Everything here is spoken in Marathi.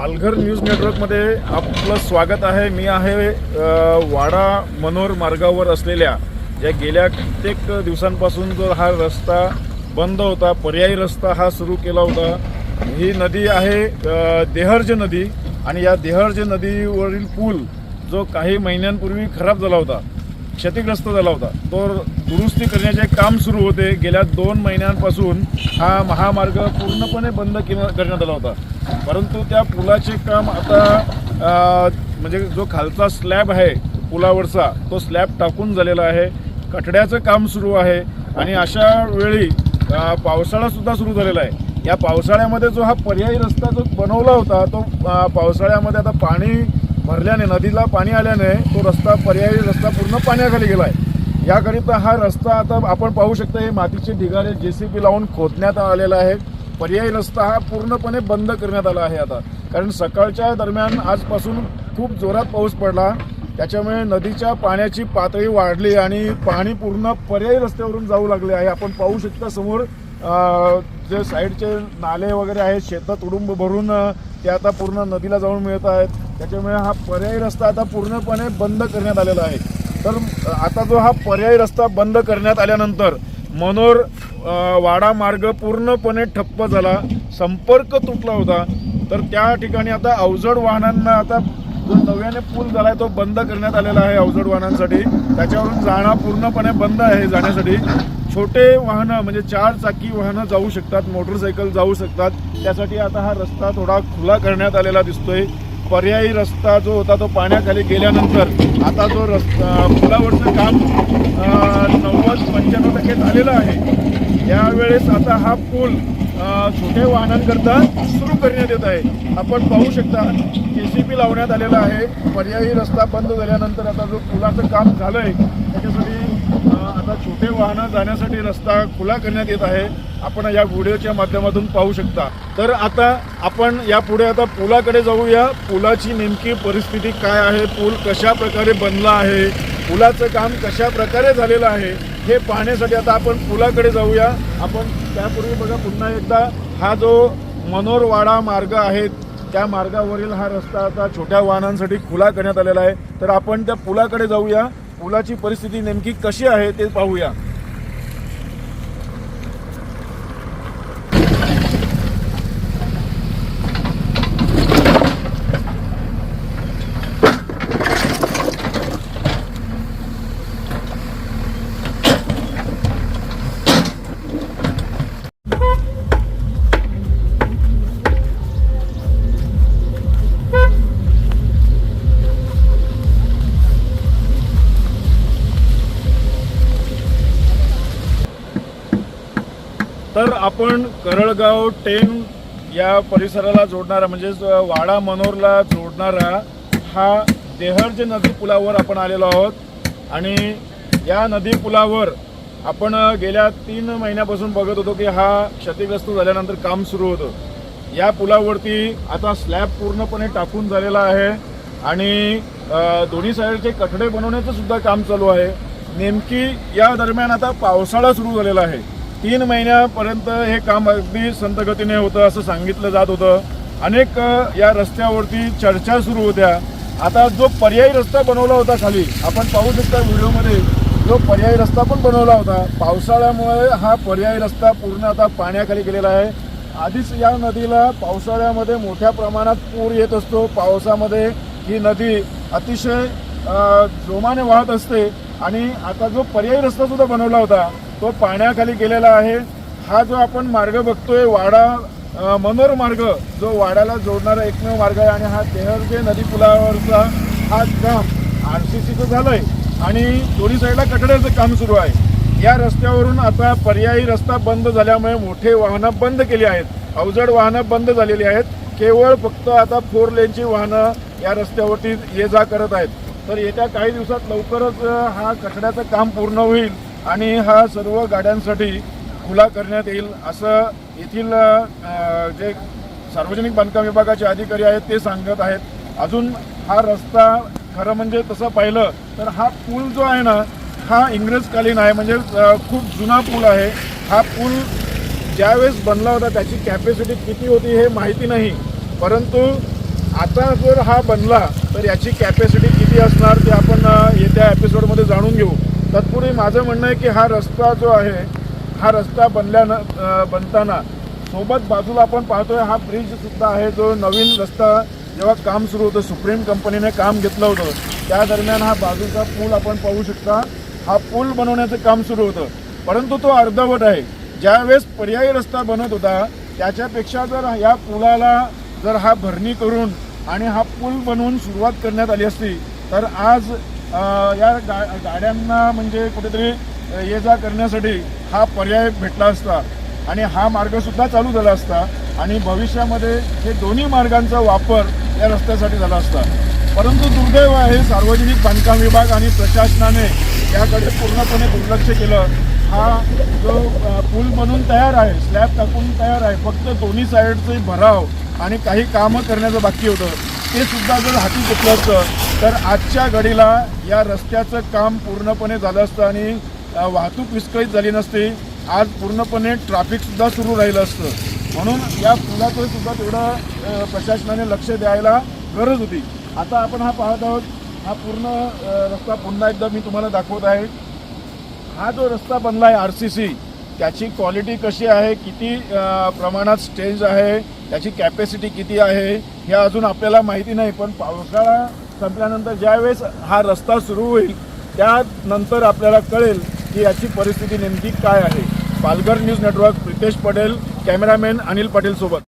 पालघर न्यूज नेटवर्कमध्ये आपलं स्वागत आहे. मी आहे वाडा मनोर मार्गावर असलेल्या या गेल्या कित्येक दिवसांपासून जो हा रस्ता बंद होता पर्यायी रस्ता हा सुरू केला होता. ही नदी आहे देहर्ज नदी आणि या देहर्ज नदीवरील पूल जो काही महिन्यांपूर्वी खराब झाला होता. क्षतिग्रस्त झाला होता. तो दुरुस्ती करण्याचे काम सुरू होते. गेल्या दोन महिन्यांपासून हा महामार्ग पूर्णपणे बंद केला करण्यात आला होता. परंतु त्या पुलाचे काम आता म्हणजे जो खालचा स्लॅब आहे पुलावरचा तो स्लॅब टाकून झालेला आहे. कठड्याचं काम सुरू आहे. आणि अशा वेळी पावसाळासुद्धा सुरू झालेला आहे. या पावसाळ्यामध्ये जो हा पर्यायी रस्ता जो बनवला होता तो पावसाळ्यामध्ये आता पाणी भरल्याने नदीला पाणी आल्याने तो रस्ता पर्यायी रस्ता पूर्ण पाण्याखाली गेला आहे याकरिता हा रस्ता आता आपण पाहू शकता हे मातीचे ढिगारे जे सी बी लावून खोदण्यात आलेला आहे. पर्यायी रस्ता हा पूर्णपणे बंद करण्यात आला आहे आता. कारण सकाळच्या दरम्यान आजपासून खूप जोरात पाऊस पडला. त्याच्यामुळे नदीच्या पाण्याची पातळी वाढली आणि पाणी पूर्ण पर्यायी रस्त्यावरून जाऊ लागले आहे. आपण पाहू शकता समोर जे साईडचे नाले वगैरे आहेत शेतं तुडुंब भरून ते आता पूर्ण नदीला जाऊन मिळत आहेत. त्याच्यामुळे हा पर्यायी रस्ता आता पूर्णपणे बंद करण्यात आलेला आहे. तर आता जो हा पर्यायी रस्ता बंद करण्यात आल्यानंतर मनोर वाडा मार्ग पूर्णपणे ठप्प झाला संपर्क तुटला होता. तर त्या ठिकाणी आता अवजड वाहनांना आता जो नव्याने पूल झाला आहे तो बंद करण्यात आलेला आहे अवजड वाहनांसाठी. त्याच्यावरून जाणं पूर्णपणे बंद आहे जाण्यासाठी. छोटे वाहनं म्हणजे चार चाकी वाहनं जाऊ शकतात मोटरसायकल जाऊ शकतात. त्यासाठी आता हा रस्ता थोडा खुला करण्यात आलेला दिसतोय. पर्यायी रस्ता जो होता तो पाण्याखाली गेल्यानंतर आता जो रस्ता पुलावरचं काम नव्वद पंच्याण्णव टक्के झालेलं आहे. यावेळेस आता हा पूल छोट्या वाहनांकरता सुरू करण्यात येत आहे. आपण पाहू शकता के सी पी लावण्यात आलेला आहे. पर्यायी रस्ता बंद झाल्यानंतर आता जो पुलाचं काम झालंय त्याच्यासाठी आता छोटे वाहनं जाण्यासाठी रस्ता खुला करण्यात येत आहे. आपण या व्हिडिओच्या माध्यमातून पाहू शकता. तर आता आपण यापुढे आता पुलाकडे जाऊया. पुलाची नेमकी परिस्थिती काय आहे? पूल कशा प्रकारे बनला आहे? पुलाचं काम कशा प्रकारे झालेलं आहे? हे पाहण्यासाठी आता आपण पुलाकडे जाऊया. आपण त्यापूर्वी बघा पुन्हा एकदा हा जो मनोरवाडा मार्ग आहे त्या मार्गावरील हा रस्ता आता छोट्या वाहनांसाठी खुला करण्यात आलेला आहे. तर आपण त्या पुलाकडे जाऊया. पुलाची परिस्थिती नेमकी कशी आहे ते पाहूया. आपण करळगाव टेन या परिसराला जोडणारा म्हणजेच वाडा मनोरला जोडणारा हा देहर्ज नदी पुलावर आपण आलेलो आहोत. आणि या नदी पुलावर आपण गेल्या तीन महिन्यापासून बघत होतो की हा क्षतिग्रस्त झाल्यानंतर काम सुरू होतं. या पुलावरती आता स्लॅब पूर्णपणे टाकून झालेला आहे आणि दोन्ही साईडचे कठडे बनवण्याचं सुद्धा काम चालू आहे. नेमकी या दरम्यान आता पावसाळा सुरू झालेला आहे. तीन महिन्यापर्यंत हे काम अगदी संतगतीने होतं असं सांगितलं जात होतं. अनेक या रस्त्यावरती चर्चा सुरू होत्या. आता जो पर्यायी रस्ता बनवला होता खाली आपण पाहू शकता व्हिडिओमध्ये जो पर्यायी रस्ता पण बनवला होता. पावसाळ्यामुळे हा पर्यायी रस्ता पूर्ण आता पाण्याखाली गेलेला आहे. आधीच या नदीला पावसाळ्यामध्ये मोठ्या प्रमाणात पूर येत असतो. पावसामध्ये ही नदी अतिशय जोमाने वाहत असते. आणि आता जो पर्यायी रस्ता सुद्धा बनवला होता तो पाण्याखाली गेलेला आहे. हा जो आपण मार्ग बघतोय वाडा मनोर मार्ग जो वाड्याला जोडणारा एकमेव मार्ग आहे आणि हा तेहरजे नदी पुलावरचा हा काम आर सी सीचं झालंय आणि दोन्ही साईडला कटड्याचं काम सुरू आहे. या रस्त्यावरून आता पर्यायी रस्ता बंद झाल्यामुळे मोठे वाहनं बंद केली आहेत. अवजड वाहनं बंद झालेली आहेत. केवळ फक्त आता फोर लेनची वाहनं या रस्त्यावरती ये जा करत आहेत. तर येत्या काही दिवसात लवकरच हा कठड्याचं काम पूर्ण होईल. आणि हा सर्व गाड्यांसाठी खुला करण्यात येईल असं येथील जे सार्वजनिक बांधकाम विभागाचे अधिकारी आहेत ते सांगत आहेत. अजून हा रस्ता खरं म्हणजे तसं पाहिलं तर हा पूल जो आहे ना हा इंग्रजकालीन आहे म्हणजे खूप जुना पूल आहे. हा पूल ज्यावेळेस बनला होता त्याची कॅपॅसिटी किती होती हे माहिती नाही. परंतु आता जर हा बनला तर याची कॅपॅसिटी किती असणार ते आपण येत्या एपिसोडमध्ये जाणून घेऊ. तत्पूर्वी माझं म्हणणं आहे की हा रस्ता जो आहे हा रस्ता बनल्यानं बनताना सोबत बाजूला आपण पाहतोय हा ब्रिज सुद्धा आहे जो नवीन रस्ता जेव्हा काम सुरू होतं सुप्रीम कंपनीने काम घेतलं होतं त्या दरम्यान हा बाजूचा पूल आपण पाहू शकता. हा पूल बनवण्याचं काम सुरू होतं. परंतु तो अर्धवट आहे. ज्यावेळेस पर्यायी रस्ता बनत होता त्याच्यापेक्षा जर या पुलाला जर हा भरणी करून आणि हा पूल बनवून सुरुवात करण्यात आली असती तर आज या गा गाड्यांना म्हणजे कुठेतरी ये जा करण्यासाठी हा पर्याय भेटला असता आणि हा मार्गसुद्धा चालू झाला असता आणि भविष्यामध्ये हे दोन्ही मार्गांचा वापर या रस्त्यासाठी झाला असता. परंतु दुर्दैव आहे सार्वजनिक बांधकाम विभाग आणि प्रशासनाने याकडे पूर्णपणे दुर्लक्ष केलं. हा जो पूल बनून तयार आहे स्लॅब टाकून तयार आहे फक्त दोन्ही साईडचे भराव आणि काही कामं करण्याचं बाकी होतं. ते सुद्धा जर हाती घेतलं असतं तर आजच्या घडीला या रस्त्याचं काम पूर्णपणे झालं असतं आणि वाहतूक विस्कळीत झाली नसती. आज पूर्णपणे ट्रॅफिकसुद्धा सुरू राहिलं असतं. म्हणून या पुलाचं सुद्धा तेवढं प्रशासनाने लक्ष द्यायला गरज होती. आता आपण हा पाहत आहोत हा पूर्ण रस्ता पुन्हा एकदा मी तुम्हाला दाखवत आहे. हा जो रस्ता बनला आहे आर सी सी त्याची क्वालिटी कशी आहे किती प्रमाणात स्टेज आहे त्याची कॅपॅसिटी किती आहे हे अजून आपल्याला माहिती नाही पण पावसाळा संपल्यानंतर ज्यावेळेस हा रस्ता सुरू होईल त्यानंतर आपल्याला कळेल की याची परिस्थिती नेमकी काय आहे. Palghar news network Pritesh Patel cameraman Anil Patil सोबत.